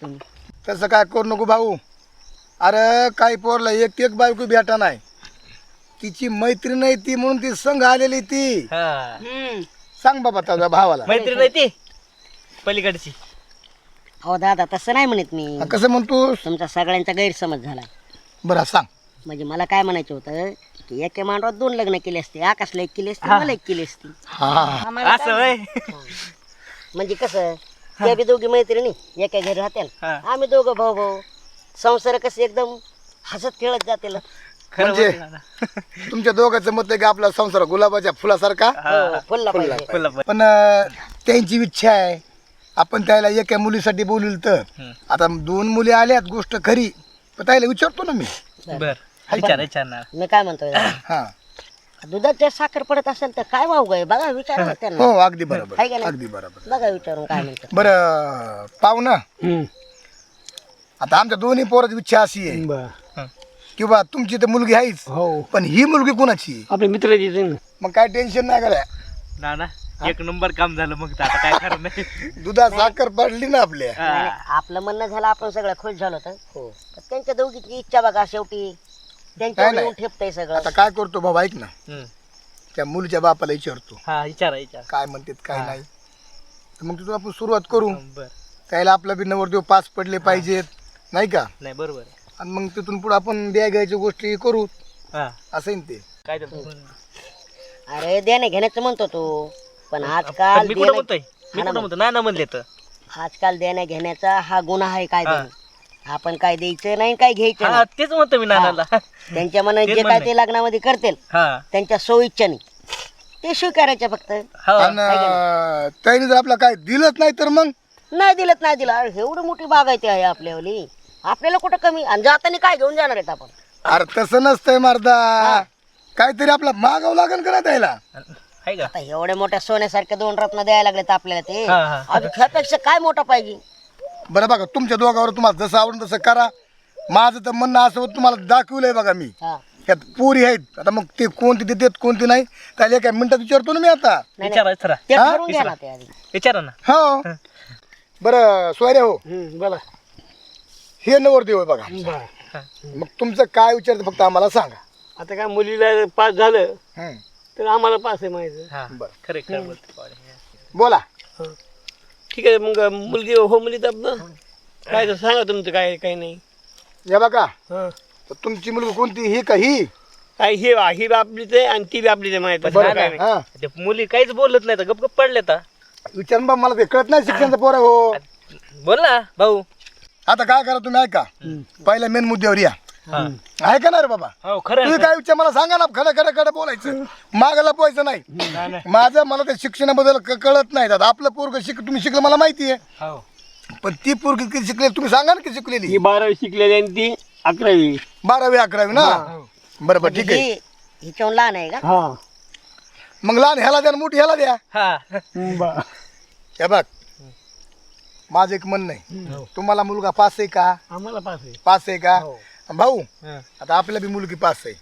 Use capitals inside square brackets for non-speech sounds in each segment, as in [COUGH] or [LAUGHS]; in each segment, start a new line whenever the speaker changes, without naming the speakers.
तुम्ही.
तसं काय करू नको भाऊ? अरे काही पोरला एक एक बायको भेटा नाही. तिची मैत्री नाही ती म्हणून ती संघ आलेली ती.
हा.
सांग बाबा तुझ्या भावाला.
मैत्री नाही ती? पलीकडची.
अहो दादा तसं नाही म्हणत मी.
हा, कसं म्हणतोस?
तुमचा सगळ्यांचा गैरसमज झाला.
बरं सांग.
म्हणजे मला काय म्हणायचं होतं की एका मांडवात दोन लग्न केले असते आकाशला एक केली असते मला एक केली असती.
हा. हा.
असं
म्हणजे कसं त्या बी दोघी मैत्रिणी एका घरी राहत्या
हा.
आम्ही दोघं भाऊ भाऊ. संसार कसं एकदम हसत खेळत जातील.
खरं
म्हणजे?
दादा.
तुमच्या दोघांचं मत आहे की आपला संसार गुलाबाच्या फुलासारका
हो, फुलला पाहिजे
फुलं पण.
पण अं, त्यांची इच्छा आहे. आपण त्याला एका मुलीसाठी बोलवलं तर.
हम्म.
आता दोन मुली आल्यात गोष्ट खरी. पण त्याला विचारतो ना मी.
बर. विचार विचारणार.
मी काय म्हणतोय? दादा?
हा.
दुधात जर साखर पडत असेल तर काय वाहू आहे? बघा विचार ना त्यांना.
हो अगदी बरोबर.
का नाही?
अगदी बरोबर.
बघा विचारून काय म्हणतात.
बरं पाहुणं आता आमच्या दोन्ही पोराची इच्छा अशी आहे. किंवा तुमची तर मुलगी आहेच.
हो.
पण ही मुलगी कुणाची? आहे?
आपले मित्र ना
मग काय टेन्शन नाही करा.
ना ना एक नंबर काम झालं मग तर आता काय खरं नाही.
दुधात साखर पडली ना आपल्या.
नाही, आपलं म्हणणं झालं आपण सगळं खुश झालो तर हो. त्यांच्या दोघीची इच्छा बघा शेवटी. त्यांच्या
नाही, नाही.
येऊन ठेपतंय सगळं.
आता काय करतो बाबा ऐक ना.
हम्म.
त्या मुलीच्या बापाला विचारतो.
हा विचारा विचार.
काय म्हणतात काय नाही. तर मग तिथून आपण सुरुवात करू.
बर.
त्याला आपला बी नवरदेव पास पडले पाहिजेत नाही का?
नाही बरोबर आहे.
आणि मग तिथून पुढे आपण द्या घ्यायच्या गोष्टी करू.
हा.
असं आहे ना ते.
काय झालं?
अरे देणे घेण्याचं म्हणतो तू. पण आजकाल
मी कुठं
देणं-
म्हणतोय? मी कुठं म्हणतो ना ना म्हणले तर
आजकाल देण्या घेण्याचा हा गुन्हा आहे काय आपण काय द्यायचं नाही काय घ्यायचं
हा
नाही.
तेच म्हणतो मी नानाला.
त्यांच्या मनात [LAUGHS]
तेच
जे काय
म्हणणं.
ते लग्नामध्ये करतील
हा.
त्यांच्या सोयीच्छाने ते स्वीकारायचं फक्त.
हा.
आणि त्याने जर आपला काय दिलंच नाही तर मग?
नाही दिलं तर नाही दिलं. अरे एवढी मोठी बागायती आहे आपल्यावली आपल्याला कुठं कमी? आणि जाताना काय घेऊन जाणार आहेत आपण?
अरे तसं नसतंय मारदा. काहीतरी आपला मागावं लागेल का नाही त्याला?
आहे का?
आता एवढ्या मोठ्या सोन्यासारख्या दोन रत्न द्यायला लागलेत आपल्याला ते.
हा, हा.
अजून ह्यापेक्षा काय मोठा पाहिजे?
बरं बघा तुमच्या दोघावर तुम्हाला जसं आवडून तसं करा. माझं तर म्हणणं असं होतं तुम्हाला दाखवलंय बघा मी.
हा.
यात पुरी आहेत. आता मग ते कोणती देतात कोणती नाही. त्याला एका मिनिटात विचारतो ना मी आता.
विचारा विचारा.
ते
हा?
ठरवून घ्या ना ते आधी.
विचारा ना.
हो. बरं सोयरे हो.
हम्म, बोला.
हे नवरदेव आहे बघा.
बरं.
मग तुमचं काय विचारतं फक्त आम्हाला सांगा.
आता काय मुलीला पास झालं
हं.
तर आम्हाला पास आहे माहिती.
हा.
बरं.
खरे खरं बोलतो. पाहुणे.
बोला
ठीक आहे मग मुलगी हो मुली तर आपलं. काय तर सांगा तुमचं काय काही नाही.
या बघा.
हं.
तर तुमची मुलगी कोणती ही का ही?
काय ही ही बी आपलीच आहे आणि ती बी आपलीच आहे माहिती आहे.
बरं
काय
हा.
ते मुली काहीच बोलत नाही तर गप गप पडले तर
विचार बा मला ते कळत नाही शिक्षणाचं पोर हो.
बोल ना भाऊ.
आता काय करा तुम्ही ऐका. पहिल्या मेन मुद्द्यावर या.
हा.
ऐका ना रे बाबा.
हो खरं
तुम्ही काय विचार मला सांगा ना खडं खडं खडं बोलायचं. मागायला पोहायचं नाही. माझं मला त्या शिक्षणाबद्दल क- कळत नाही दादा. आपलं पोरग शिक तुम्ही शिकलं मला माहिती आहे.
हो.
पण ती पोरगी किती शिकले तुम्ही सांगा ना किती शिकलेली.
ही बारावी शिकलेली आणि ती अकरावी.
बारावी अकरावी ना? बरं बरं ठीक आहे.
ही हिच्याहून लहान आहे का?
हा.
मग लहान ह्याला द्या आणि मोठी ह्याला द्या.
हा.
बरं.
हे बघ. माझं एक म्हणणं आहे. तुम्हाला मुलगा पास आहे का?
आम्हाला पास आहे.
पास आहे का? भाऊ
हं.
आता आपल्या बी मुलगी पास आहे.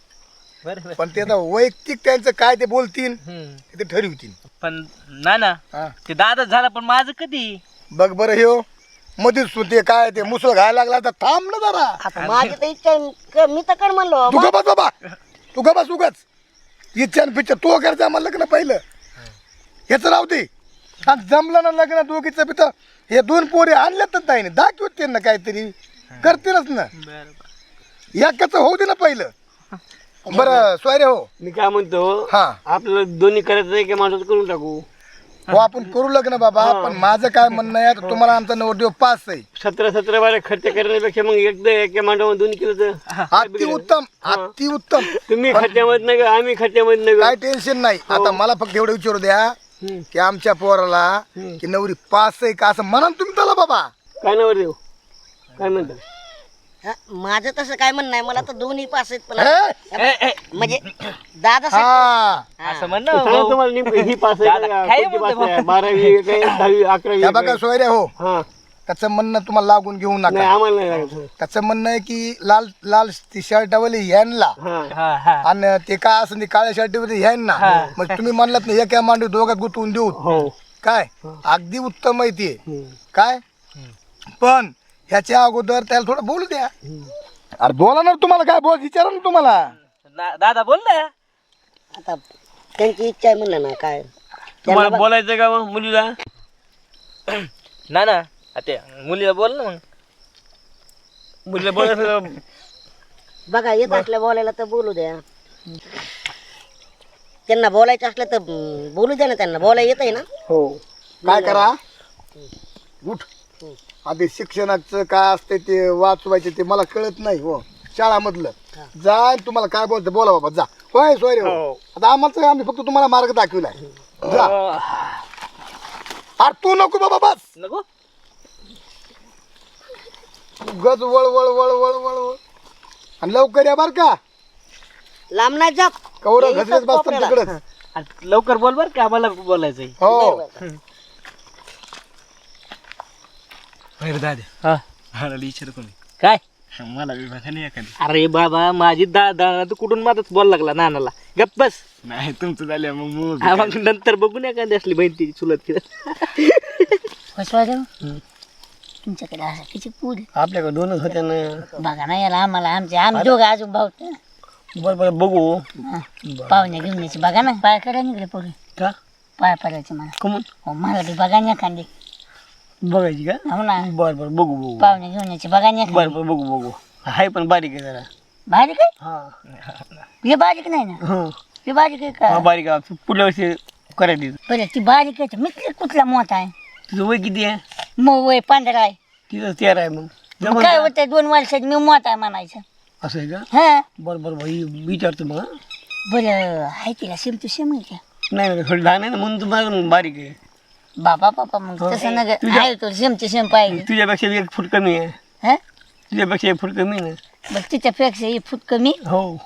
बरं बरं.
पण ते आता वैयक्तिक त्यांचं काय ते बोलतील
हम्म.
ते ठरवतील.
पण ना ना
हा.
ते दादा झाला पण माझं कधी?
बघ बरं हे हो मध्येच तू ते काय ते मुसळ घायला लागला तर थांब ना जरा.
आता माझी तर इच्छा आहे, क- मी तर कर म्हणलो.
तू बस बाबा. तू का बस उगाच. इच्छा आणि पिच्छा तू करायचं आम्हाला लग्न पहिलं. ह्याच राहू दे. आणि जमलं ना लग्न दोघीचं पितं हे दोन पोरे आणल्यातच नाही दाखवत त्यांना काहीतरी. करतीलच ना.
बरं.
एकाच होऊ दे ना पहिलं. बरं सोयरे हो.
मी काय म्हणतो
हा.
आपल्याला दोन्ही करायचं आहे की माणसात करून टाकू?
हो आपण करू लग्न बाबा पण माझं काय म्हणणं आहे आता तुम्हाला आमचा नवरदेव पास आहे.
सतरा सतरा बारा खर्च करण्यापेक्षा मग एकदा एका मांडवावर दोन्ही केलं तर.
अति उत्तम अति उत्तम
तुम्ही खर्चामध्ये नाही का आम्ही खर्चामध्ये नाही
काय टेन्शन नाही. आता मला फक्त एवढं विचारू द्या
हम्म.
की आमच्या पोराला की नवरी पास आहे का असं म्हणा तुम्ही त्याला बाबा.
काय नावर देऊ? काय म्हणतात
हा, माझं तसं काय म्हणणं आहे? मला तर दोन्ही पास आहेत पण?
ए, ए,
म्हणजे दादा
हा.
असं म्हण ना
सांगा
भाऊ.
तुम्हाला नेमकं ही पास आहे
दादा,
का?
काय
कोणती
बोलतोय
पास आहे? बारावी आहे काय? दहावी अकरावी
या
आहे
बघा
काय?
सोयरे हो.
हा.
त्याचं म्हणणं तुम्हाला लागून घेऊ
नाही
नका
आम्हाला नाही लागत
त्याचं म्हणणं आहे की लाल लाल टी शर्टावाले ह्यांना
हा.
हा हा.
आणि ते काय असं ते काळ्या शर्टीमध्ये ह्यांना मग तुम्ही म्हणलात ना एका मांडी दोघात गुतवून देऊ.
हो.
काय? अगदी उत्तम माहिती आहे. काय? पण ह्याच्या अगोदर त्याला थोडं बोलू द्या. अरे बोला ना तुम्हाला काय बोल विचारा ना तुम्हाला?
ना- दादा बोल ना.
आता त्यांची इच्छा आहे म्हणलं ना काय?
तुम्हाला बोलायचं का मग मुलीला?
ना ना आता मुलीला बोल ना मग.
मुलीला बोलायचं
बघा येत असल्या बोलायला तर बोलू द्या. त्यांना बोलायचं असलं तर हम्म, बोलू द्या ना त्यांना. बोलायला येत आहे ना?
हो. काय करा? उठ. आधी शिक्षणाचं काय असते ते वाचवायचे ते मला कळत नाही हो. शाळामधलं. जा आणि तुम्हाला काय बोलतं बोला बाबा जा. होय सोय रे हो. आता आम्हाला आम्ही फक्त तुम्हाला मार्ग दाखविलाय. जा. अरे तू नको बाबा बस.
नको?
गज वळ वळ वळ वळ वळ वळ. आणि लवकर या बर का.
लांब नाही जात.
कवर
हे
घसरत बसतात. तिकडच
आणि लवकर बोल बर का आम्हाला बोलायचंय.
हो.
दादा.
हा.
मला विचारतो
काय?
मला विभागा नाही एखादी.
अरे बाबा माझी दादा तू कुठून मदत बोल लागला नानाला? गप्प बस.
नाही तुमचं झालं मग मग
हा, मग नंतर बघून एखादी असली बहीण तिची चुलत फिरत.
तुमच्याकडे असं किती पुढे
आपल्याकडे दोनच होत्या ना.
बघा ना याला आम्हाला आमचे आम्ही दोघं अजून भाऊ
बरं बरं बघू.
पाहुणे घेऊन यायचे बघा ना. पाय करा निघले पुढे
का?
पाय पडायचे मला.
कमून?
हो मला बी बघा ना एखादी.
बघायची का?
हो ना.
बरं बरं बघू बघू.
पाहुणे घेऊन यायचे बघा ना
बरं बरं बघू बघू. हाय पण बारीक आहे जरा.
बारीक आहे?
हा.
हे बारीक नाही ना?
हो.
हे बारीक आहे
हा
का
बारीक आहे. पुढल्या वर्षी करायची
बरं ती बारीक आहे. मी कुठला मोठा आहे?
तुझं वय किती आहे?
मग वय पंधरा आहे.
तिथं तेरा आहे मग.
मग
जमलं
काय
का?
होतंय? दोन वर्षात मी मोठा आहे म्हणायचं.
असं आहे का?
हा.
बरं बरं भाई विचारतो मग हा.
बरं आहे तिला सेम टू सेम आहे का?
नाही नाही थोडी लहान आहे ना म्हणून तुम्हाला बारीक आहे.
बाबा बाबा मग तसं नग
तुझ्या-
आहे तो सेम पाहिजे
तुझ्यापेक्षा एक फूट कमी आहे.
हा?
तुझ्यापेक्षा एक फूट कमी आहे. ना
बरं तिच्यापेक्षा एक फूट कमी?
हो.